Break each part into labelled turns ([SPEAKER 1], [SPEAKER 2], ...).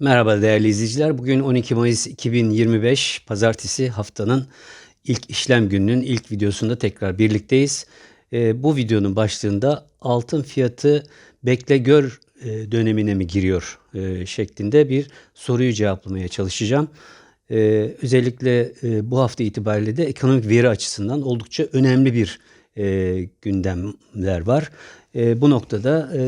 [SPEAKER 1] Merhaba değerli izleyiciler. Bugün 12 Mayıs 2025 Pazartesi haftanın ilk işlem gününün ilk videosunda tekrar birlikteyiz. Ee, bu videonun başlığında altın fiyatı bekle gör e, dönemine mi giriyor e, şeklinde bir soruyu cevaplamaya çalışacağım. Ee, özellikle e, bu hafta itibariyle de ekonomik veri açısından oldukça önemli bir e, gündemler var. E, bu noktada e,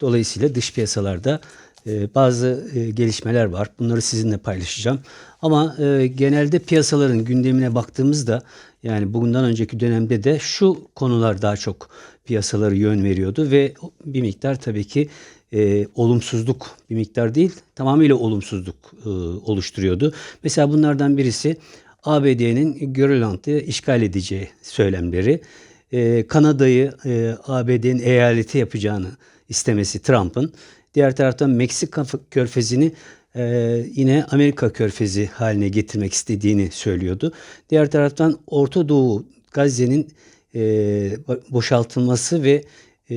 [SPEAKER 1] dolayısıyla dış piyasalarda e, bazı e, gelişmeler var. Bunları sizinle paylaşacağım. Ama e, genelde piyasaların gündemine baktığımızda yani bundan önceki dönemde de şu konular daha çok piyasaları yön veriyordu ve bir miktar tabii ki e, olumsuzluk bir miktar değil tamamıyla olumsuzluk e, oluşturuyordu. Mesela bunlardan birisi ABD'nin Grönland'ı işgal edeceği söylemleri, e, Kanada'yı e, ABD'nin eyaleti yapacağını istemesi Trump'ın, diğer taraftan Meksika körfezini e, yine Amerika körfezi haline getirmek istediğini söylüyordu. Diğer taraftan Orta Doğu Gazze'nin e, boşaltılması ve e,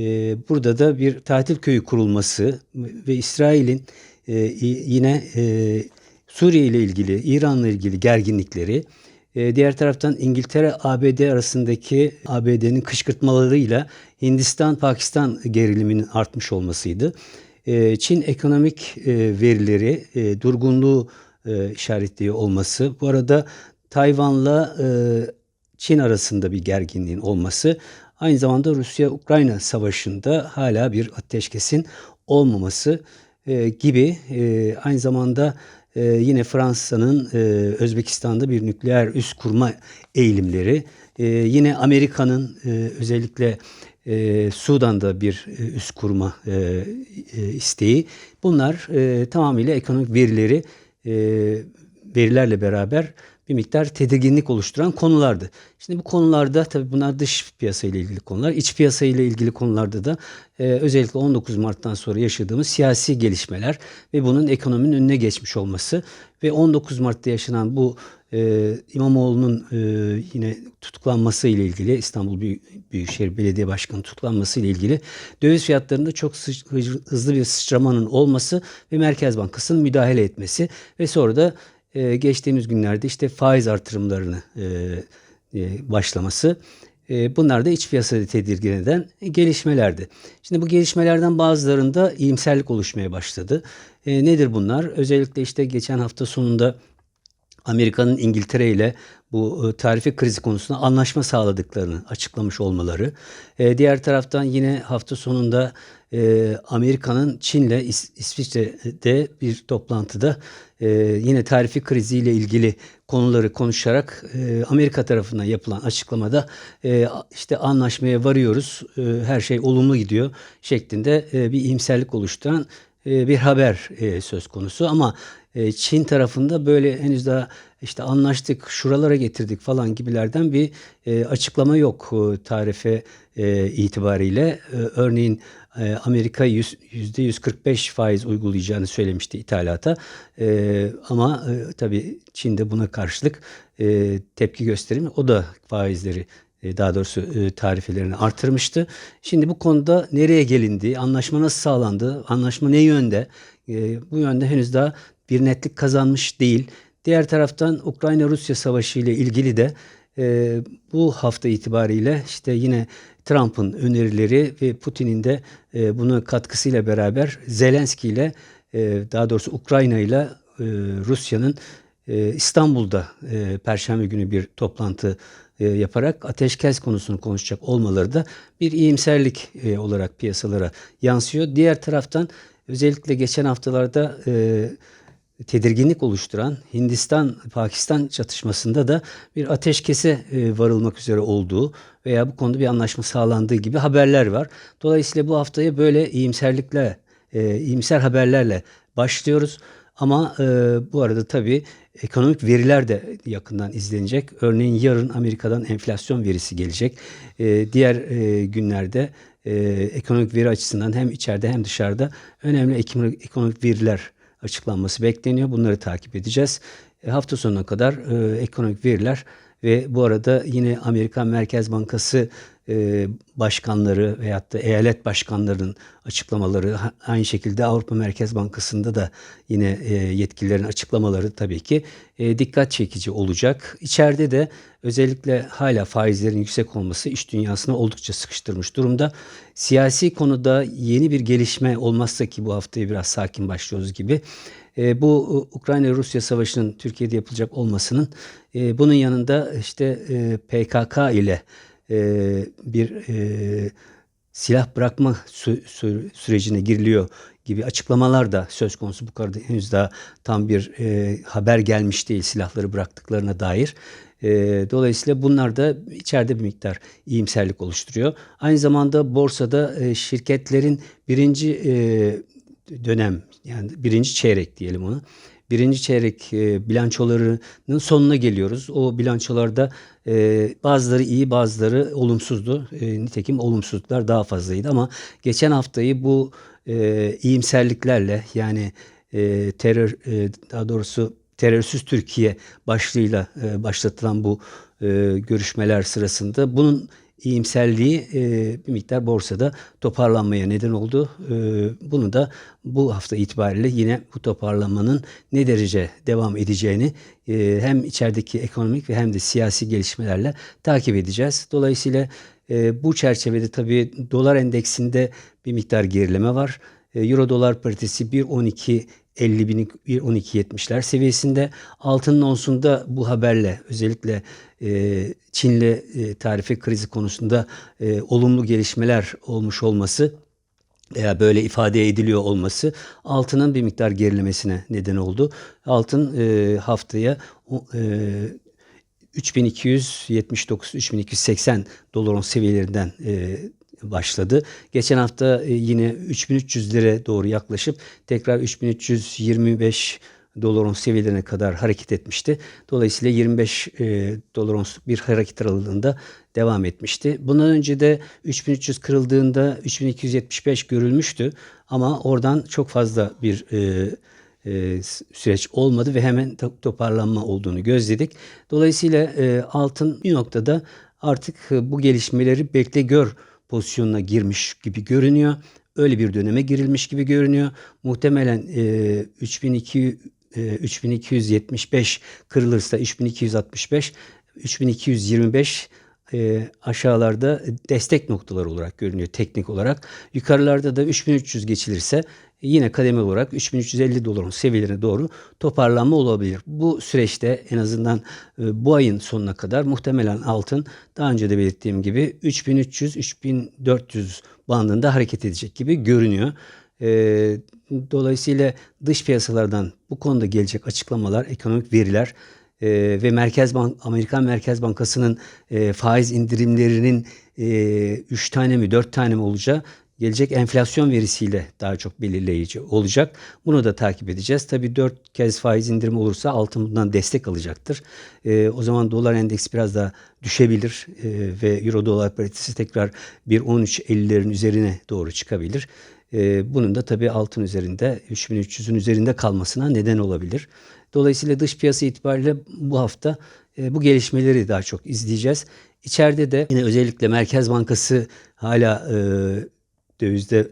[SPEAKER 1] burada da bir tatil köyü kurulması ve İsrail'in e, yine e, Suriye ile ilgili, İran'la ilgili gerginlikleri, e, diğer taraftan İngiltere ABD arasındaki ABD'nin kışkırtmalarıyla Hindistan-Pakistan geriliminin artmış olmasıydı. E, Çin ekonomik e, verileri e, durgunluğu e, olması. Bu arada Tayvan'la e, Çin arasında bir gerginliğin olması. Aynı zamanda Rusya-Ukrayna savaşında hala bir ateşkesin olmaması e, gibi aynı zamanda yine Fransa'nın Özbekistan'da bir nükleer üs kurma eğilimleri, yine Amerika'nın özellikle e, Sudan'da bir e, üs kurma e, e, isteği. Bunlar e, tamamıyla ekonomik verileri e, verilerle beraber bir miktar tedirginlik oluşturan konulardı. Şimdi bu konularda tabii bunlar dış piyasa ile ilgili konular. İç piyasa ile ilgili konularda da e, özellikle 19 Mart'tan sonra yaşadığımız siyasi gelişmeler ve bunun ekonominin önüne geçmiş olması ve 19 Mart'ta yaşanan bu e, İmamoğlu'nun e, yine tutuklanması ile ilgili İstanbul Büyükşehir Belediye Başkanı tutuklanması ile ilgili döviz fiyatlarında çok hızlı bir sıçramanın olması ve Merkez Bankası'nın müdahale etmesi ve sonra da e, geçtiğimiz günlerde işte faiz artırımlarını e, e, başlaması. E, bunlar da iç piyasada tedirgin eden gelişmelerdi. Şimdi bu gelişmelerden bazılarında iyimserlik oluşmaya başladı. E, nedir bunlar? Özellikle işte geçen hafta sonunda Amerika'nın İngiltere ile bu e, tarifi krizi konusunda anlaşma sağladıklarını açıklamış olmaları. E, diğer taraftan yine hafta sonunda e, Amerika'nın Çin'le İs İsviçre'de bir toplantıda yine tarifi kriziyle ilgili konuları konuşarak Amerika tarafından yapılan açıklamada işte anlaşmaya varıyoruz, her şey olumlu gidiyor şeklinde bir iyimserlik oluşturan bir haber söz konusu ama e, Çin tarafında böyle henüz daha işte anlaştık, şuralara getirdik falan gibilerden bir e, açıklama yok e, tarife e, itibariyle. E, örneğin e, Amerika yüz, %145 faiz uygulayacağını söylemişti ithalata. E, ama e, tabii Çin buna karşılık e, tepki gösterimi o da faizleri e, daha doğrusu e, tarifelerini artırmıştı. Şimdi bu konuda nereye gelindi, anlaşma nasıl sağlandı, anlaşma ne yönde? E, bu yönde henüz daha bir netlik kazanmış değil. Diğer taraftan Ukrayna-Rusya savaşı ile ilgili de e, bu hafta itibariyle işte yine Trump'ın önerileri ve Putin'in de e, bunu katkısıyla beraber Zelenski ile e, daha doğrusu Ukrayna ile e, Rusya'nın e, İstanbul'da e, Perşembe günü bir toplantı e, yaparak ateşkes konusunu konuşacak olmaları da bir iyimserlik e, olarak piyasalara yansıyor. Diğer taraftan özellikle geçen haftalarda tedirginlik oluşturan Hindistan-Pakistan çatışmasında da bir ateşkese varılmak üzere olduğu veya bu konuda bir anlaşma sağlandığı gibi haberler var. Dolayısıyla bu haftayı böyle iyimserlikle, iyimser haberlerle başlıyoruz. Ama e, bu arada tabii ekonomik veriler de yakından izlenecek. Örneğin yarın Amerika'dan enflasyon verisi gelecek. E, diğer e, günlerde e, ekonomik veri açısından hem içeride hem dışarıda önemli ekonomik veriler açıklanması bekleniyor. Bunları takip edeceğiz. E, hafta sonuna kadar e, ekonomik veriler ve bu arada yine Amerikan Merkez Bankası e, başkanları veyahut da eyalet başkanlarının açıklamaları aynı şekilde Avrupa Merkez Bankası'nda da yine e, yetkililerin açıklamaları tabii ki e, dikkat çekici olacak. İçeride de özellikle hala faizlerin yüksek olması iş dünyasını oldukça sıkıştırmış durumda. Siyasi konuda yeni bir gelişme olmazsa ki bu haftayı biraz sakin başlıyoruz gibi bu Ukrayna-Rusya savaşının Türkiye'de yapılacak olmasının bunun yanında işte PKK ile e, bir e, silah bırakma sü- sü- sürecine giriliyor gibi açıklamalar da söz konusu. Bu konuda henüz daha tam bir e, haber gelmiş değil silahları bıraktıklarına dair. E, dolayısıyla bunlar da içeride bir miktar iyimserlik oluşturuyor. Aynı zamanda borsada e, şirketlerin birinci e, dönem yani birinci çeyrek diyelim ona. Birinci çeyrek e, bilançolarının sonuna geliyoruz. O bilançolarda e, bazıları iyi bazıları olumsuzdu. E, nitekim olumsuzluklar daha fazlaydı ama geçen haftayı bu e, iyimserliklerle yani e, terör e, daha doğrusu terörsüz Türkiye başlığıyla e, başlatılan bu e, görüşmeler sırasında bunun iyimserliği e, bir miktar borsada toparlanmaya neden oldu. E, bunu da bu hafta itibariyle yine bu toparlanmanın ne derece devam edeceğini e, hem içerideki ekonomik ve hem de siyasi gelişmelerle takip edeceğiz. Dolayısıyla e, bu çerçevede tabii dolar endeksinde bir miktar gerileme var. E, Euro dolar paritesi 1.12 50 bin 12.70'ler seviyesinde. Altının onsunda bu haberle özellikle e, Çin'le e, tarife krizi konusunda e, olumlu gelişmeler olmuş olması veya böyle ifade ediliyor olması altının bir miktar gerilemesine neden oldu. Altın e, haftaya e, 3279-3280 doların seviyelerinden e, başladı. Geçen hafta e, yine 3300 lira doğru yaklaşıp tekrar 3325 doların seviyelerine kadar hareket etmişti. Dolayısıyla 25 e, dolar bir hareket aralığında devam etmişti. Bundan önce de 3300 kırıldığında 3275 görülmüştü ama oradan çok fazla bir e, e, süreç olmadı ve hemen to- toparlanma olduğunu gözledik. Dolayısıyla e, altın bir noktada artık e, bu gelişmeleri bekle gör pozisyonuna girmiş gibi görünüyor. Öyle bir döneme girilmiş gibi görünüyor. Muhtemelen e, 3200 e, 3275 kırılırsa 3265 3225 e, aşağılarda destek noktaları olarak görünüyor teknik olarak. Yukarılarda da 3300 geçilirse yine kademe olarak 3350 doların seviyelerine doğru toparlanma olabilir. Bu süreçte en azından e, bu ayın sonuna kadar muhtemelen altın daha önce de belirttiğim gibi 3300-3400 bandında hareket edecek gibi görünüyor. E, dolayısıyla dış piyasalardan bu konuda gelecek açıklamalar, ekonomik veriler e, ve Merkez Bank Amerikan Merkez Bankası'nın e, faiz indirimlerinin 3 tane mi 4 tane mi olacağı gelecek enflasyon verisiyle daha çok belirleyici olacak. Bunu da takip edeceğiz. Tabii 4 kez faiz indirimi olursa altın bundan destek alacaktır. E, o zaman dolar endeks biraz daha düşebilir e, ve euro dolar paritesi tekrar 1.13.50'lerin üzerine doğru çıkabilir. E, bunun da tabii altın üzerinde 3300'ün üzerinde kalmasına neden olabilir. Dolayısıyla dış piyasa itibariyle bu hafta e, bu gelişmeleri daha çok izleyeceğiz. İçeride de yine özellikle Merkez Bankası hala e, dövizde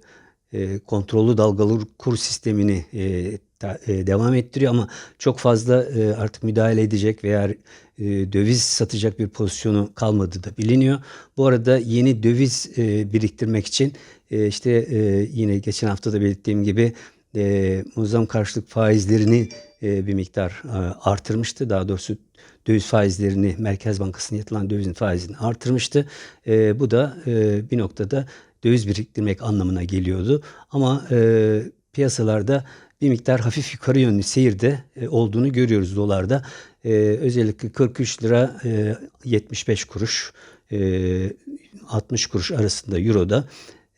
[SPEAKER 1] e, kontrollü dalgalı kur sistemini e, ta- e, devam ettiriyor ama çok fazla e, artık müdahale edecek veya e, döviz satacak bir pozisyonu kalmadığı da biliniyor. Bu arada yeni döviz e, biriktirmek için e, işte e, yine geçen hafta da belirttiğim gibi e, muazzam karşılık faizlerini e, bir miktar e, artırmıştı. Daha doğrusu döviz faizlerini Merkez Bankası'na yatılan dövizin faizini artırmıştı. E, bu da e, bir noktada döviz biriktirmek anlamına geliyordu. Ama e, piyasalarda bir miktar hafif yukarı yönlü seyirde e, olduğunu görüyoruz dolarda. E, özellikle 43 lira e, 75 kuruş, e, 60 kuruş arasında Euro'da.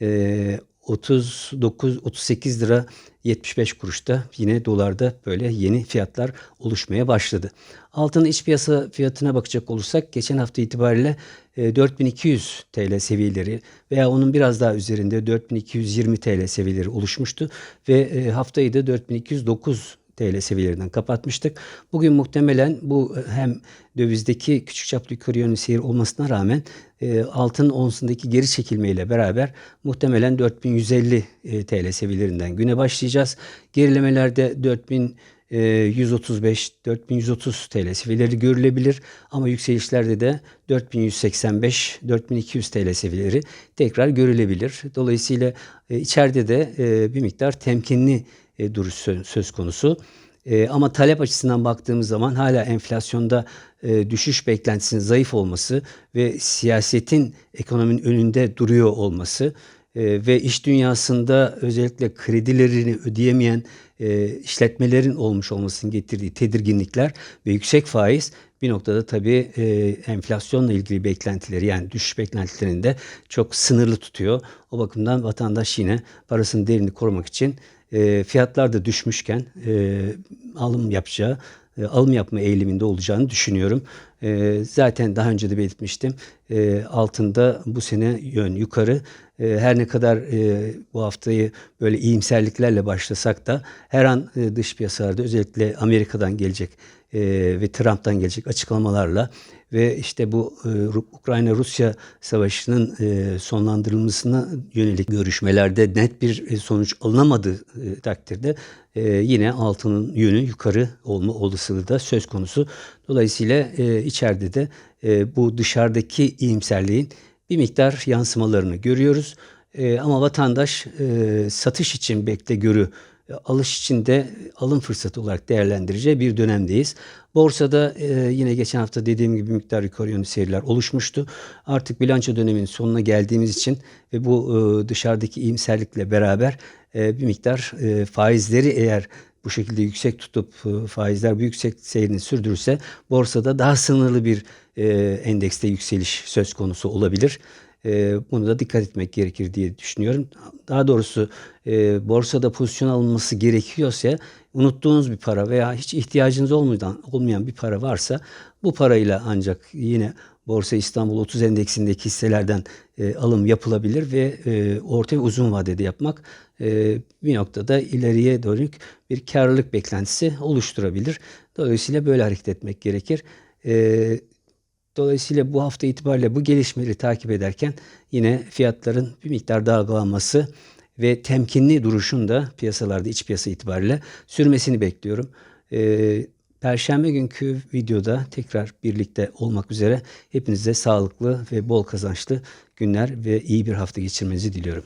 [SPEAKER 1] E, 39 38 lira 75 kuruşta yine dolarda böyle yeni fiyatlar oluşmaya başladı. Altın iç piyasa fiyatına bakacak olursak geçen hafta itibariyle e, 4200 TL seviyeleri veya onun biraz daha üzerinde 4220 TL seviyeleri oluşmuştu ve e, haftayı da 4209 TL seviyelerinden kapatmıştık. Bugün muhtemelen bu hem dövizdeki küçük çaplı yukarı yönlü seyir olmasına rağmen e, altın onsundaki geri çekilmeyle beraber muhtemelen 4150 e, TL seviyelerinden güne başlayacağız. Gerilemelerde 4000 e, 135 4130 TL seviyeleri görülebilir ama yükselişlerde de 4185 4200 TL seviyeleri tekrar görülebilir. Dolayısıyla e, içeride de e, bir miktar temkinli e, duruş sö- söz konusu. E, ama talep açısından baktığımız zaman hala enflasyonda e, düşüş beklentisinin zayıf olması ve siyasetin ekonominin önünde duruyor olması e, ve iş dünyasında özellikle kredilerini ödeyemeyen e, işletmelerin olmuş olmasının getirdiği tedirginlikler ve yüksek faiz bir noktada tabii e, enflasyonla ilgili beklentileri yani düşüş beklentilerini de çok sınırlı tutuyor. O bakımdan vatandaş yine parasının değerini korumak için e, fiyatlar da düşmüşken e, alım yapacağı, e, alım yapma eğiliminde olacağını düşünüyorum. E, zaten daha önce de belirtmiştim. E, altında bu sene yön yukarı. E, her ne kadar e, bu haftayı böyle iyimserliklerle başlasak da her an e, dış piyasalarda özellikle Amerika'dan gelecek e, ve Trump'tan gelecek açıklamalarla ve işte bu e, Ru- Ukrayna-Rusya savaşının e, sonlandırılmasına yönelik görüşmelerde net bir e, sonuç alınamadığı takdirde yine altının yönü yukarı olma olasılığı da söz konusu. Dolayısıyla içeride de bu dışarıdaki iyimserliğin bir miktar yansımalarını görüyoruz. Ama vatandaş satış için bekle görü alış için de alım fırsatı olarak değerlendireceği bir dönemdeyiz. Borsada e, yine geçen hafta dediğim gibi miktar yukarı yönlü seyirler oluşmuştu. Artık bilanço döneminin sonuna geldiğimiz için ve bu e, dışarıdaki iyimserlikle beraber e, bir miktar e, faizleri eğer bu şekilde yüksek tutup e, faizler bu yüksek seyrini sürdürürse borsada daha sınırlı bir e, endekste yükseliş söz konusu olabilir. E, bunu da dikkat etmek gerekir diye düşünüyorum. Daha doğrusu e, borsada pozisyon alınması gerekiyorsa unuttuğunuz bir para veya hiç ihtiyacınız olmayan, olmayan bir para varsa bu parayla ancak yine Borsa İstanbul 30 endeksindeki hisselerden e, alım yapılabilir ve e, orta ve uzun vadede yapmak e, bir noktada ileriye dönük bir karlılık beklentisi oluşturabilir. Dolayısıyla böyle hareket etmek gerekir. E, Dolayısıyla bu hafta itibariyle bu gelişmeleri takip ederken yine fiyatların bir miktar dalgalanması ve temkinli duruşun da piyasalarda iç piyasa itibariyle sürmesini bekliyorum. Ee, Perşembe günkü videoda tekrar birlikte olmak üzere hepinize sağlıklı ve bol kazançlı günler ve iyi bir hafta geçirmenizi diliyorum.